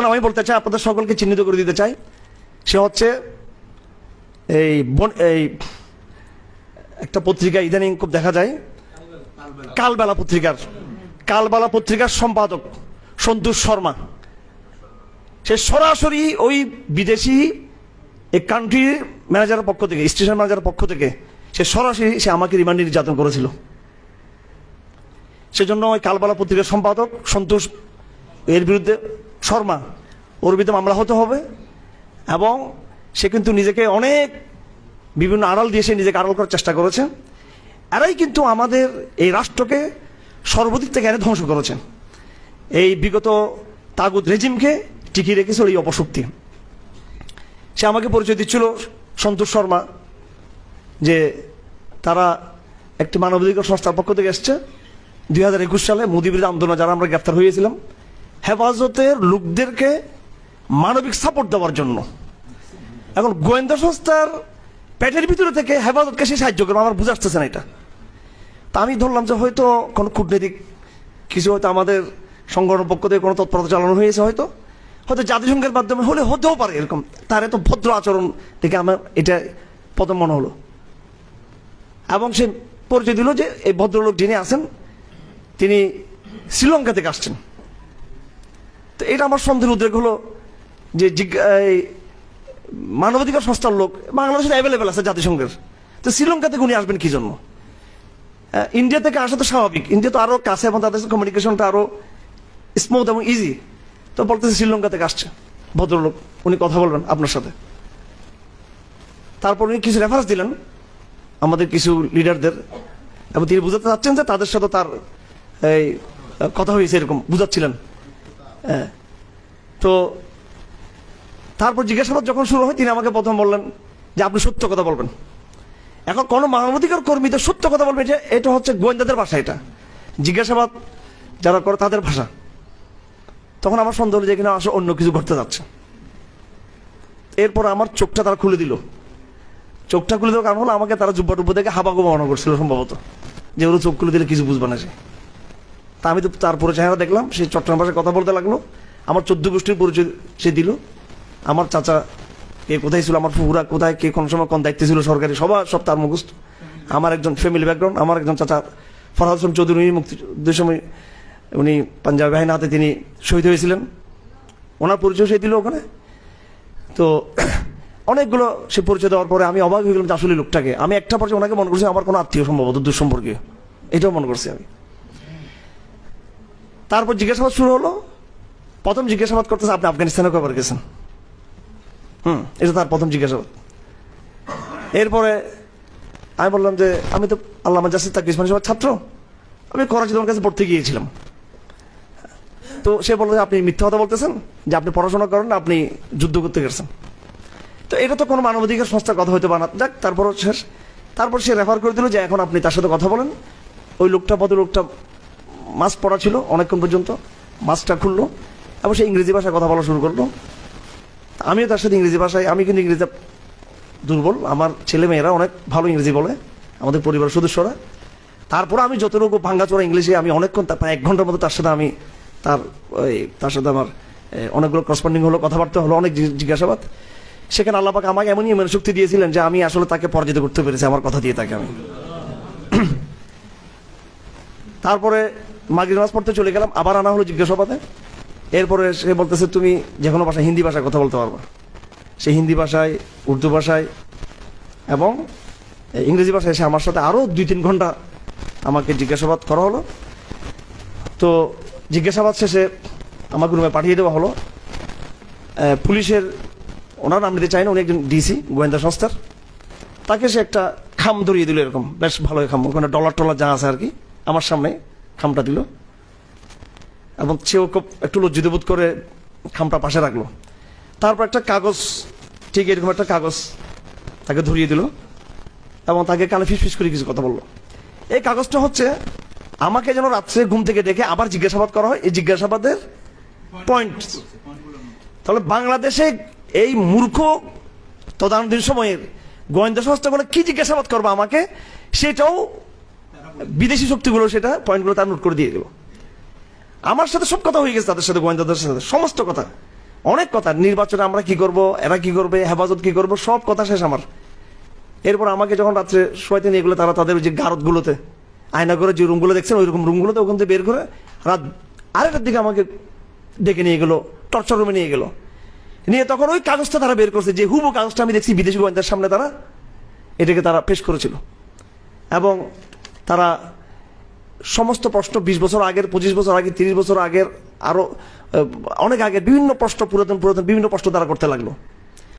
একটা আমি বলতে চাই, আপনাদের সকলকে চিহ্নিত করে দিতে চাই। সে হচ্ছে এই বন এই একটা পত্রিকা ইদানিং খুব দেখা যায়। কালবেলা পত্রিকার। কালবেলা পত্রিকার সম্পাদক সন্তোষ শর্মা। সে সরাসরি ওই বিদেশি এই কান্ট্রির ম্যানেজারের পক্ষ থেকে স্টেশন ম্যানেজারের পক্ষ থেকে সে সরাসরি সে আমাকে রিমান্ডে নির্যাতন করেছিল। সেজন্য ওই কালবেলা পত্রিকার সম্পাদক সন্তোষ এর বিরুদ্ধে শর্মা, ওর বিরুদ্ধে মামলা হতে হবে এবং সে কিন্তু নিজেকে অনেক বিভিন্ন আড়াল দিয়ে সে নিজেকে আড়াল করার চেষ্টা করেছে। এরাই কিন্তু আমাদের এই রাষ্ট্রকে সর্বদিক থেকে এনে ধ্বংস করেছে। এই বিগত তাগুদ রেজিমকে টিকিয়ে রেখেছিল এই অপশক্তি। সে আমাকে পরিচয় দিচ্ছিল সন্তোষ শর্মা, যে তারা একটি মানবাধিকার সংস্থার পক্ষ থেকে এসছে। দুই হাজার একুশ সালে মোদী বিরোধী আন্দোলনে যারা আমরা গ্রেপ্তার হয়েছিলাম হেফাজতের লোকদেরকে মানবিক সাপোর্ট দেওয়ার জন্য। এখন গোয়েন্দা সংস্থার পেটের ভিতরে থেকে হেফাজতকে সে সাহায্য করবে, আমার বুঝে আসতেছে না এটা। তা আমি ধরলাম যে হয়তো কোনো কূটনৈতিক কিছু হয়তো আমাদের সংগঠনের পক্ষ থেকে কোনো তৎপরতা চালানো হয়েছে হয়তো। হয়তো জাতিসংঘের মাধ্যমে হলে হতেও পারে এরকম। তার এত ভদ্র আচরণ থেকে আমার এটা প্রথম মনে হলো। এবং সে পরিচয় দিল যে এই ভদ্রলোক যিনি আছেন, তিনি শ্রীলঙ্কা থেকে আসছেন। তো এটা আমার সন্দেহের উদ্রেক হলো যে মানবাধিকার সংস্থার লোক বাংলাদেশে অ্যাভেলেবেল আছে জাতিসংঘের। তো শ্রীলঙ্কা থেকে উনি আসবেন কি জন্য? ইন্ডিয়া থেকে আসা তো স্বাভাবিক। ইন্ডিয়া তো আরও কাছে এবং তাদের কমিউনিকেশনটা আরও স্মুথ এবং ইজি তো বলতেছে শ্রীলঙ্কা থেকে আসছে। ভদ্রলোক, উনি কথা বলবেন আপনার সাথে। তারপর উনি কিছু রেফারেন্স দিলেন আমাদের কিছু লিডারদের এবং তিনি বুঝাতে চাচ্ছেন যে তাদের সাথে তার এই কথা হয়েছে এরকম, বুঝাচ্ছিলেন। তো তারপর জিজ্ঞাসাবাদ যখন শুরু হয়, তিনি আমাকে প্রথম বললেন যে, আপনি সত্য কথা বলবেন। এখন কোনো মানবাধিকার কর্মী তো সত্য কথা বলবে যে, এটা হচ্ছে গোয়েন্দাদের ভাষা এটা। জিজ্ঞাসাবাদ যারা করে তাদের ভাষা। তখন আমার সন্দেহ যে, এখানে আসলে অন্য কিছু ঘটতে যাচ্ছে। এরপর আমার চোখটা তারা খুলে দিল। চোখটা খুলে দেওয়ার কারণ হলো, আমাকে তারা জুব্বা টুব্বা থেকে হাবাগো বানানো করছিল সম্ভবত। যে ওরা চোখ খুলে দিলে কিছু বুঝবে না সে। তা আমি তো তার তারপরে চেহারা দেখলাম, সে চট্টগ্রাম ভাষায় কথা বলতে লাগল। আমার চোদ্দ গোষ্ঠীর পরিচয় সে দিল। আমার চাচা কে কোথায় ছিল, আমার ফুপুরা কোথায়, কে কোন সময় কোন দায়িত্বে ছিল সরকারি সবার সব তার মুখস্থ। আমার একজন ফ্যামিলি ব্যাকগ্রাউন্ড আমার একজন চাচা ফরহাদ হোসেন চৌধুরী মুক্তিযুদ্ধের সময় উনি পাঞ্জাব বাহিনীর হাতে তিনি শহীদ হয়েছিলেন। ওনার পরিচয় সে দিল ওখানে। তো অনেকগুলো সে পরিচয় দেওয়ার পরে আমি অবাক হয়ে গেলাম আসলে লোকটাকে। আমি একটা পর্যায়ে ওনাকে মনে করছি আমার কোনো আত্মীয় সম্ভবত দুঃসম্পর্কীয় এটাও মনে করছি আমি। তারপর জিজ্ঞাসাবাদ শুরু হলো। প্রথম জিজ্ঞাসাবাদ করতেছে আপনি আফগানিস্তানে কবার গেছেন? হুম। এটা তার প্রথম জিজ্ঞাসাবাদ। এরপরে আমি বললাম যে আমি তো আল্লাহ জাসিদ তাকিস মানে সবার ছাত্র। আমি করাচি তোমার কাছে পড়তে গিয়েছিলাম। তো সে বলল যে আপনি মিথ্যা কথা বলতেছেন যে আপনি পড়াশোনা করেন আপনি যুদ্ধ করতে গেছেন। তো এটা তো কোনো মানবাধিকার সংস্থার কথা হইতে পারে না। যাক তারপর শেষ। তারপর সে রেফার করে দিল যে এখন আপনি তার সাথে কথা বলেন। ওই লোকটা পদ লোকটা মাস্ক পড়া ছিল অনেকক্ষণ পর্যন্ত মাস্কটা খুললো এবং সে ইংরেজি ভাষায় কথা বলা শুরু করল। আমিও তার সাথে ইংরেজি ভাষায়, আমি কিন্তু ইংরেজিতে দুর্বল, আমার ছেলে মেয়েরা অনেক ভালো ইংরেজি বলে, আমাদের পরিবারের সদস্যরা। তারপর আমি যতটুকু ভাঙ্গাচোরা ইংলিশে আমি অনেকক্ষণ প্রায় এক ঘণ্টার মতো তার সাথে আমি তার ওই, তার সাথে আমার অনেকগুলো করসপন্ডিং হলো, কথাবার্তা হলো, অনেক জিজ্ঞাসাবাদ। সেখানে আল্লাপাক আমাকে এমনই এমন শক্তি দিয়েছিলেন যে আমি আসলে তাকে পরাজিত করতে পেরেছি, আমার কথা দিয়ে তাকে আমি। তারপরে মাগরিব নামাজ পড়তে চলে গেলাম, আবার আনা হলো জিজ্ঞাসাবাদে। এরপরে সে বলতেছে, তুমি যে কোনো ভাষায় হিন্দি ভাষায় কথা বলতে পারবা। সে হিন্দি ভাষায়, উর্দু ভাষায় এবং ইংরেজি ভাষায় সে আমার সাথে আরও দুই তিন ঘণ্টা আমাকে জিজ্ঞাসাবাদ করা হলো। তো জিজ্ঞাসাবাদ শেষে আমাকে রুমে পাঠিয়ে দেওয়া হলো। পুলিশের, ওনার নাম নিতে চাই না, উনি একজন ডিসি গোয়েন্দা সংস্থার। তাকে সে একটা খাম ধরিয়ে দিল এরকম, বেশ ভালো খাম, ওখানে ডলার টলার যা আছে আর কি, আমার সামনে। খামটা দিল এবং সেও খুব একটু লজ্জিত বোধ করে খামটা পাশে রাখল। তারপর একটা কাগজ, ঠিক এরকম একটা কাগজ তাকে ধরিয়ে দিল এবং তাকে কানে ফিস ফিস করে কিছু কথা বলল। এই কাগজটা হচ্ছে, আমাকে যেন রাত্রে ঘুম থেকে ডেকে আবার জিজ্ঞাসাবাদ করা হয়, এই জিজ্ঞাসাবাদের পয়েন্ট তাহলে বাংলাদেশে এই মূর্খ তদানীন্তন সময়ের গোয়েন্দা সংস্থাগুলো কি জিজ্ঞাসাবাদ করব আমাকে? সেটাও বিদেশি শক্তিগুলো সেটা পয়েন্টগুলো তার নোট করে দিয়ে দেবো। আমার সাথে সব কথা হয়ে গেছে, তাদের সাথে, গোয়েন্দাদের সাথে, সমস্ত কথা। অনেক কথা। নির্বাচনে আমরা কি করব, এরা কি করবে, হেফাজত কি করব, সব কথা শেষ আমার। এরপর আমাকে যখন রাত্রে শোয়াইতে নিয়ে গেলো তারা তাদের যে গারদগুলোতে, আয়না করে যে রুমগুলো দেখছেন, ওই রকম রুমগুলোতে ওখান থেকে বের করে রাত আরেকটার দিকে আমাকে ডেকে নিয়ে গেলো, টর্চার রুমে নিয়ে গেলো। নিয়ে তখন ওই কাগজটা তারা বের করছে, যে হুবু কাগজটা আমি দেখছি বিদেশি গোয়েন্দার সামনে তারা এটাকে তারা পেশ করেছিল। এবং তারা সমস্ত প্রশ্ন বিশ বছর আগের, পঁচিশ বছর আগে তিরিশ বছর আগের, আরও অনেক আগে বিভিন্ন প্রশ্ন পুরাতন পুরাতন বিভিন্ন প্রশ্ন তারা করতে লাগল।